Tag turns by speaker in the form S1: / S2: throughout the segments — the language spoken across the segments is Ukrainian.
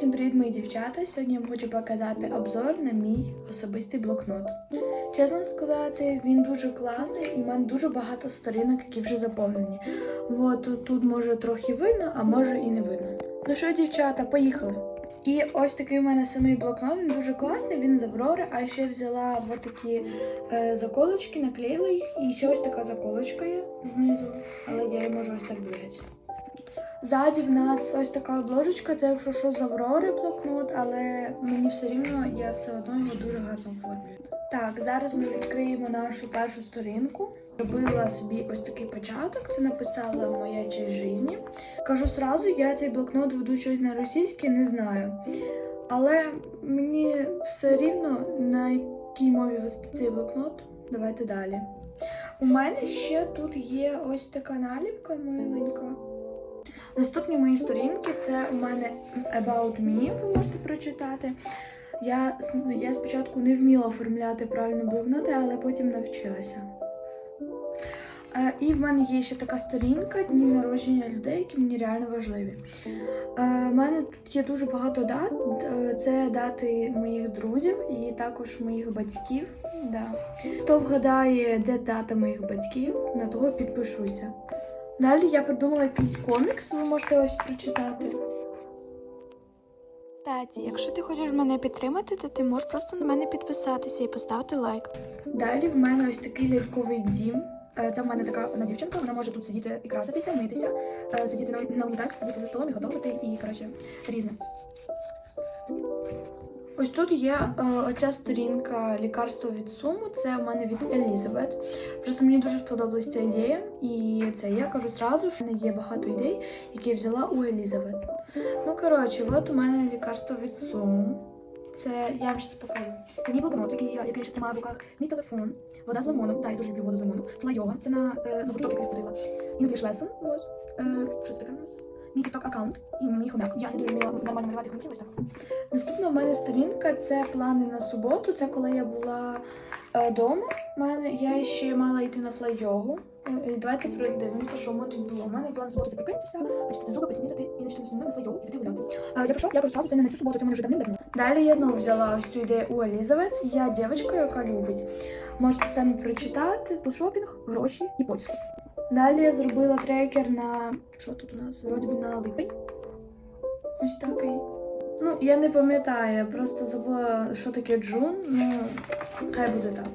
S1: всім привіт, мої дівчата. Сьогодні я хочу показати обзор на мій особистий блокнот. Чесно сказати, він дуже класний і в мене дуже багато сторінок, які вже заповнені. От тут, тут може трохи видно, а може і не видно. Ну що, дівчата, поїхали. І ось такий у мене самий блокнот, він дуже класний, він з Аврори, а ще я взяла от такі е, заколочки, наклеїла їх, і ще ось така заколочка є знизу, але я її можу ось так двигати. Ззаді в нас ось така обложечка, це якщо що з Аврори блокнот, але мені все рівно я все одно його дуже гарно оформлюю. Так, зараз ми відкриємо нашу першу сторінку. Робила собі ось такий початок. Це написала моя честь житті. Кажу сразу, я цей блокнот веду щось на російській, не знаю. Але мені все рівно на якій мові вести цей блокнот. Давайте далі. У мене ще тут є ось така наліпка миленька. Наступні мої сторінки це у мене About Me, ви можете прочитати. Я, я спочатку не вміла оформляти правильно блокноти, але потім навчилася. Е, І в мене є ще така сторінка дні народження людей, які мені реально важливі. У мене тут є дуже багато дат. Е, Це дати моїх друзів і також моїх батьків. Да. Хто вгадає, де дата моїх батьків, на того підпишуся. Далі я придумала якийсь комікс, ви можете ось прочитати. Кстати, якщо ти хочеш мене підтримати, то ти можеш просто на мене підписатися і поставити лайк. Далі в мене ось такий ляльковий дім. Е, Це в мене така одна дівчинка, вона може тут сидіти і краситися, митися, е, сидіти на, на унітазі, сидіти за столом і готувати, і коротше, різне. Ось тут є е, оця сторінка лікарство від суму. Це у мене від Елізабет. Просто мені дуже сподобалась ця ідея, і це я кажу зразу, що мене є багато ідей, які я взяла у Елізабет. Ну коротше, от у мене лікарство від суму. Це я вам зараз покажу. Це мій блокнот, який я, який ще тримаю в руках. Мій телефон, вода з лимоном. Так, я дуже люблю воду з лимоном. Флайова. Це на, е, на гурток, який я ходила. English lesson. Ось. Е, що це таке в нас? Мій TikTok аккаунт і мій хомяк. Я дуже вміла нормально малювати хомяків, ось так. Наступна в мене сторінка це плани на суботу. Це коли я була вдома. Мене я ще мала йти на флай-йогу. Е, Давайте подивимося, що в мене тут було. У мене план на суботу це прокинутися, почистити зуби, поснідати і на чотири на флай-йогу і піти гуляти. Якщо я кажу сразу, це не на цю суботу, це мене вже давним-давно. Далі я знову взяла ось цю ідею у Елізабет. Я дівчинка, яка любить. Можете самі прочитати тут шопінг, гроші і польську. Далі я зробила трекер на що тут у нас? Вроді би на липень. Ось такий. Ну, я не пам'ятаю, я просто забула, що таке джун. Ну, хай буде так.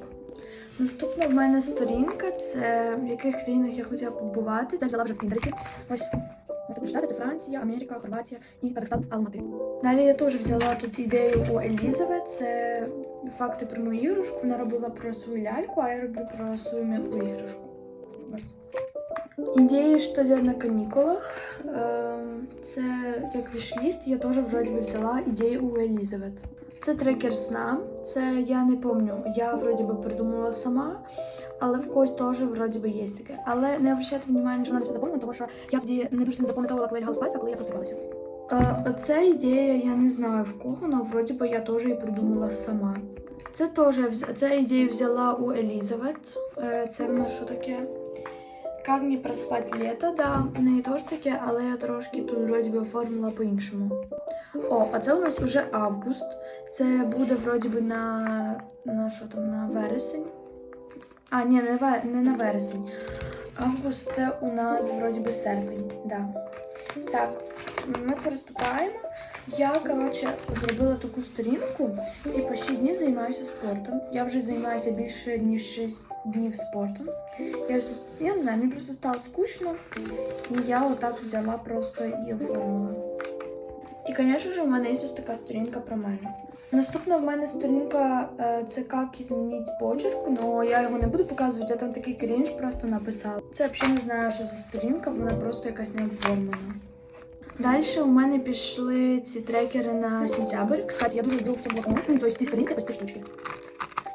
S1: Наступна в мене сторінка це в яких країнах я хотіла побувати. Це взяла вже в Пінтересті. Ось. Можете прочитати, це Франція, Америка, Хорватія і Казахстан, Алмати. Далі я теж взяла тут ідею у Елізабет. Це факти про мою іграшку. Вона робила про свою ляльку, а я роблю про свою м'яку іграшку. Ось. Идеи, что делать на канікулах. Ем, Це як вішліст, я теж вроді би взяла ідею у Елізабет. Це трекер сна. Це я не пам'ятаю, я вроді би придумала сама, але в когось теж вроді би є таке. Але не обращайте внимання, що вона все заповнена, тому що я тоді не дуже запам'ятовувала, коли я спати, а коли я просипалася. Е, Оця ідея, я не знаю в кого, але вроді би я теж її придумала сама. Це теж ця ідея взяла у Елізабет. Е, Це в нас що таке? Как мені проспати літо, да, в неї теж таке, але я трошки тут вроді би оформила по-іншому. О, а це у нас уже август. Це буде вроді би на, на що там, на вересень. А, ні, не, не на вересень. Август це у нас вроді би серпень, да. Так, ми переступаємо. Я, коротше, зробила таку сторінку, типу 6 днів займаюся спортом. Я вже займаюся більше ніж 6 днів спортом. Я, я не знаю, мені просто стало скучно, і я отак взяла просто і оформила. І, звісно ж, у мене є ось така сторінка про мене. Наступна в мене сторінка е, це як змінити почерк, але я його не буду показувати, я там такий крінж просто написала. Це взагалі не знаю, що за сторінка, вона просто якась не оформлена. Далі у мене пішли ці трекери на сентябрь. Кстати, я дуже люблю в цьому блокноті, ну, тобто в цій сторінці ось ці штучки.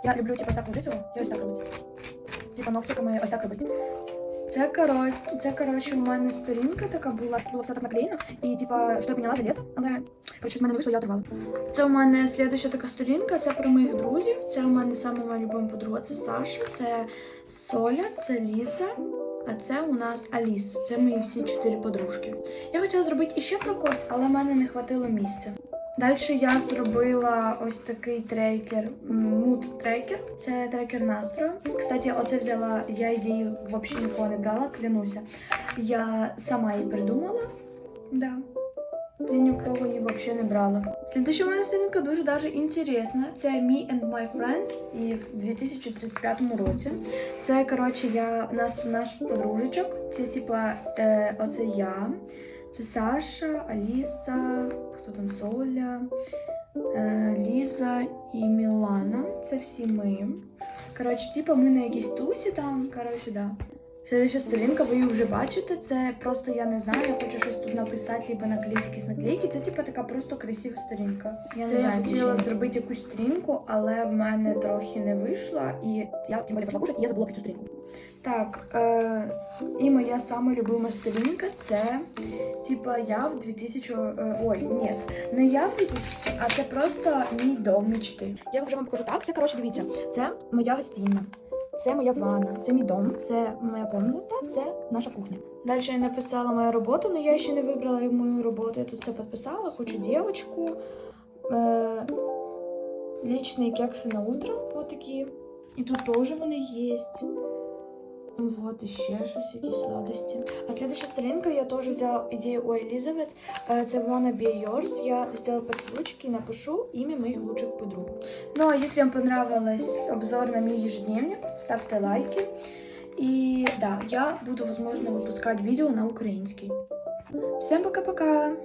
S1: Я люблю типу, ось так ложити і ось так робити. Типа ногтиками ось так робити. Це коротше, це коротше, у мене сторінка така була, було все так наклеєно, і типа, що я прийняла за літо, але коротше, з мене не вийшло, я оторвала. Це у мене слідуща така сторінка, це про моїх друзів. Це у мене саме моя любима подруга, це Саша, це Соля, це Ліза. А це у нас Аліс. Це мої всі чотири подружки. Я хотіла зробити іще про когось, але в мене не хватило місця. Далі я зробила ось такий трекер, муд трекер. Це трекер настрою. Кстати, оце взяла, я ідею взагалі нікого не брала, клянуся. Я сама її придумала. Да. Я ні в кого її взагалі не брала. Слідуща моя сторінка дуже даже інтересна. Це Me and My Friends і в 2035 році. Це коротше, я нас наш подружечок. Це типа е, оце я. Це Саша, Аліса, хто там Соля, е, Ліза і Мілана. Це всі ми. Коротше, типа ми на якійсь тусі там. Коротше, да. Следующа сторінка, ви її вже бачите. Це просто я не знаю, я хочу щось тут написати, либо наклеїти якісь наклейки. Це типа така просто красива сторінка. Я
S2: Це
S1: не знаю, хотіла
S2: хотіла
S1: зробити якусь сторінку, але в мене трохи не вийшло, і я тим більше пішла і я забула про цю сторінку. Так, е, і моя сама любима сторінка це типа я в 2000... Е, ой, ні, не я в 2000, а це просто мій дом мечти. Я вже вам покажу так. Це коротше, дивіться, це моя гостінна. Це моя ванна, це мій дом, це моя комната, це наша кухня. Далі я написала мою роботу, але я ще не вибрала мою роботу. Я тут все підписала, хочу дівчинку. Е, лічні кекси на утро, Отакі. І тут теж вони є. Вот ще щось, якісь сладості. А следующая сторінка я теж взяла ідею у Елізабет. Е, Це Wanna Be Yours. Я сделала поцелуйчики и напишу имя моих лучших подруг. Ну а если вам понравилось обзор на мой ежедневник, ставьте лайки. И да, я буду, возможно, выпускать видео на украинский. Всем пока-пока!